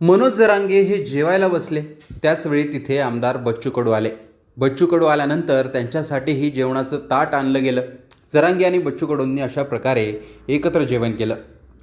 मनोज जरांगे हे जेवायला बसले. त्याचवेळी तिथे आमदार बच्चू कडू आले बच्चू कडू आल्यानंतर त्यांच्यासाठीही जेवणाचं ताट आणलं गेलं. जरांगे आणि बच्चू कडूंनी अशा प्रकारे एकत्र जेवण केलं.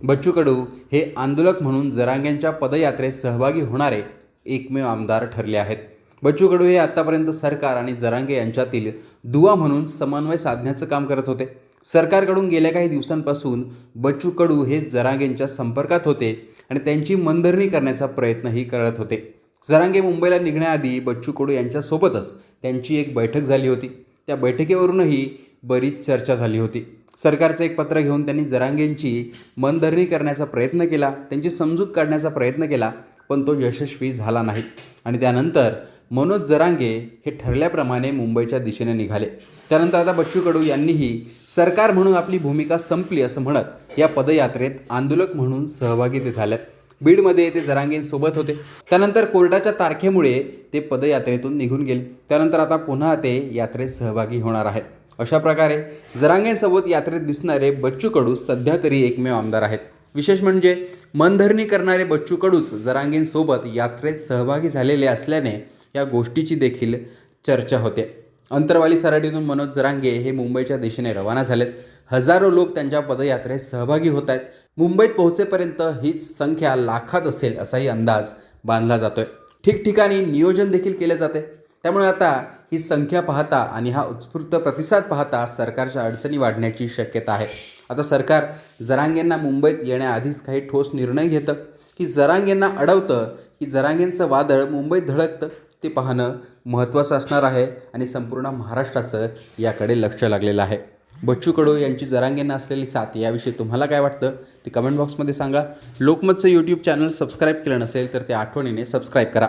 बच्चू कडू हे आंदोलक म्हणून जरांग्यांच्या पदयात्रेत सहभागी होणारे एकमेव आमदार ठरले आहेत. बच्चू कडू हे आत्तापर्यंत सरकार आणि जरांगे यांच्यातील दुवा म्हणून समन्वय साधण्याचं काम करत होते. सरकारकडून गेल्या काही दिवसांपासून बच्चू कडू हे जरांगेंच्या संपर्कात होते आणि त्यांची मनधरणी करण्याचा प्रयत्नही करत होते. जरांगे मुंबईला निघण्याआधी बच्चू कडू यांच्यासोबतच त्यांची एक बैठक झाली होती. त्या बैठकीवरूनही बरीच चर्चा झाली होती. सरकारचं एक पत्र घेऊन त्यांनी जरांगेंची मनधरणी करण्याचा प्रयत्न केला त्यांची समजूत काढण्याचा प्रयत्न केला पण तो यशस्वी झाला नाही. आणि त्यानंतर मनोज जरांगे हे ठरल्याप्रमाणे मुंबईच्या दिशेने निघाले. त्यानंतर आता बच्चू कडू यांनीही सरकार म्हणून आपली भूमिका संपली असं म्हणत या पदयात्रेत आंदोलक म्हणून सहभागी ते झाल्यात बीडमध्ये ते जरांगेंसोबत होते. त्यानंतर कोर्टाच्या तारखेमुळे ते पदयात्रेतून निघून गेले. त्यानंतर आता पुन्हा ते यात्रेत सहभागी होणार आहेत. अशा प्रकारे जरांगेंसोबत यात्रेत दिसणारे बच्चू कडू सध्या तरी एकमेव आमदार आहेत. विशेष म्हणजे मनधरणी करणारे बच्चू कडूच जरांगेंसोबत यात्रेत सहभागी झालेले असल्याने या गोष्टीची देखील चर्चा होते. अंतरवाली सराटीतून मनोज जरांगे हे मुंबईच्या दिशेने रवाना झालेत. हजारो लोक त्यांच्या पदयात्रेत सहभागी होत आहेत मुंबईत पोहोचेपर्यंत हीच संख्या लाखात असेल असाही अंदाज बांधला जातोय. ठिकठिकाणी नियोजन देखील केले जाते. त्यामुळे आता ही संख्या पाहता आणि हा उत्स्फूर्त प्रतिसाद पाहता सरकारच्या अडचणी वाढण्याची शक्यता आहे. आता सरकार जरांगेंना मुंबईत येण्याआधीच काही ठोस निर्णय घेतं की जरांगेंना अडवतं की जरांगेंचं वादळ मुंबईत धडकतं? ते पाहणं महत्त्वाचं असणार आहे आणि संपूर्ण महाराष्ट्राचं याकडे लक्ष लागलेलं आहे. बच्चू कडू यांची जरांगेंना असलेली साथ याविषयी तुम्हाला काय वाटतं? ते कमेंट बॉक्समध्ये सांगा. लोकमतचं यूट्यूब चॅनल सबस्क्राईब केलं नसेल तर ते आठवणीने सबस्क्राईब करा.